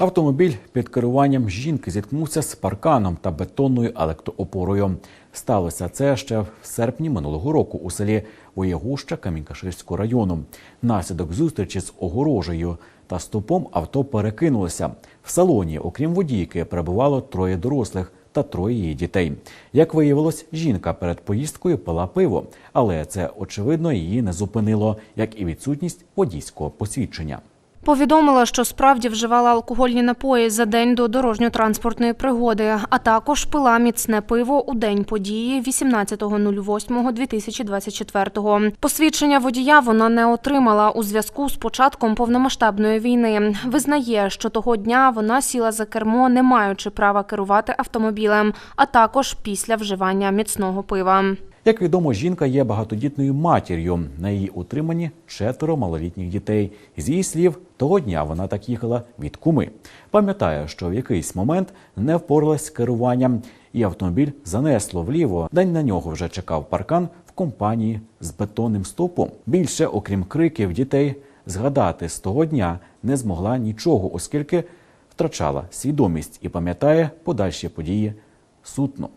Автомобіль під керуванням жінки зіткнувся з парканом та бетонною електроопорою. Сталося це ще в серпні минулого року у селі Воєгуща Камінькаширського району. Наслідок зустрічі з огорожею та стопом авто перекинулося. В салоні, окрім водійки, перебувало троє дорослих та троє її дітей. Як виявилось, жінка перед поїздкою пила пиво, але це очевидно її не зупинило, як і відсутність водійського посвідчення. Повідомила, що справді вживала алкогольні напої за день до дорожньо-транспортної пригоди, а також пила міцне пиво у день події 18.08.2024. Посвідчення водія вона не отримала у зв'язку з початком повномасштабної війни. Визнає, що того дня вона сіла за кермо, не маючи права керувати автомобілем, а також після вживання міцного пива. Як відомо, жінка є багатодітною матір'ю. На її утриманні четверо малолітніх дітей. З її слів, того дня вона так їхала від куми. Пам'ятає, що в якийсь момент не впоралась з керуванням, і автомобіль занесло вліво. День на нього вже чекав паркан в компанії з бетонним стовпом. Більше, окрім криків дітей, згадати з того дня не змогла нічого, оскільки втрачала свідомість і пам'ятає подальші події сутно.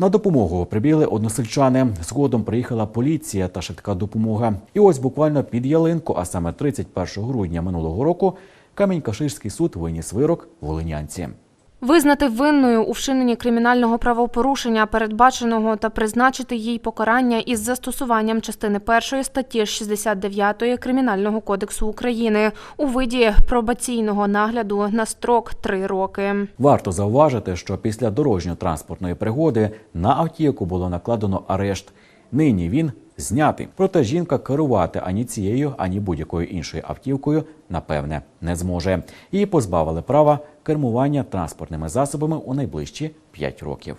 На допомогу прибігли односельчани. Згодом приїхала поліція та швидка допомога. І ось буквально під ялинку, а саме 31 грудня минулого року, Камінь-Каширський суд виніс вирок волинянці. Визнати винною у вчиненні кримінального правопорушення, передбаченого та призначити їй покарання із застосуванням частини першої статті 69 Кримінального кодексу України у виді пробаційного нагляду на строк три роки. Варто зауважити, що після дорожньо-транспортної пригоди на автівку було накладено арешт. Нині він знятий. Проте жінка керувати ані цією, ані будь-якою іншою автівкою, напевне, не зможе. Її позбавили права кермування транспортними засобами у найближчі 5 років.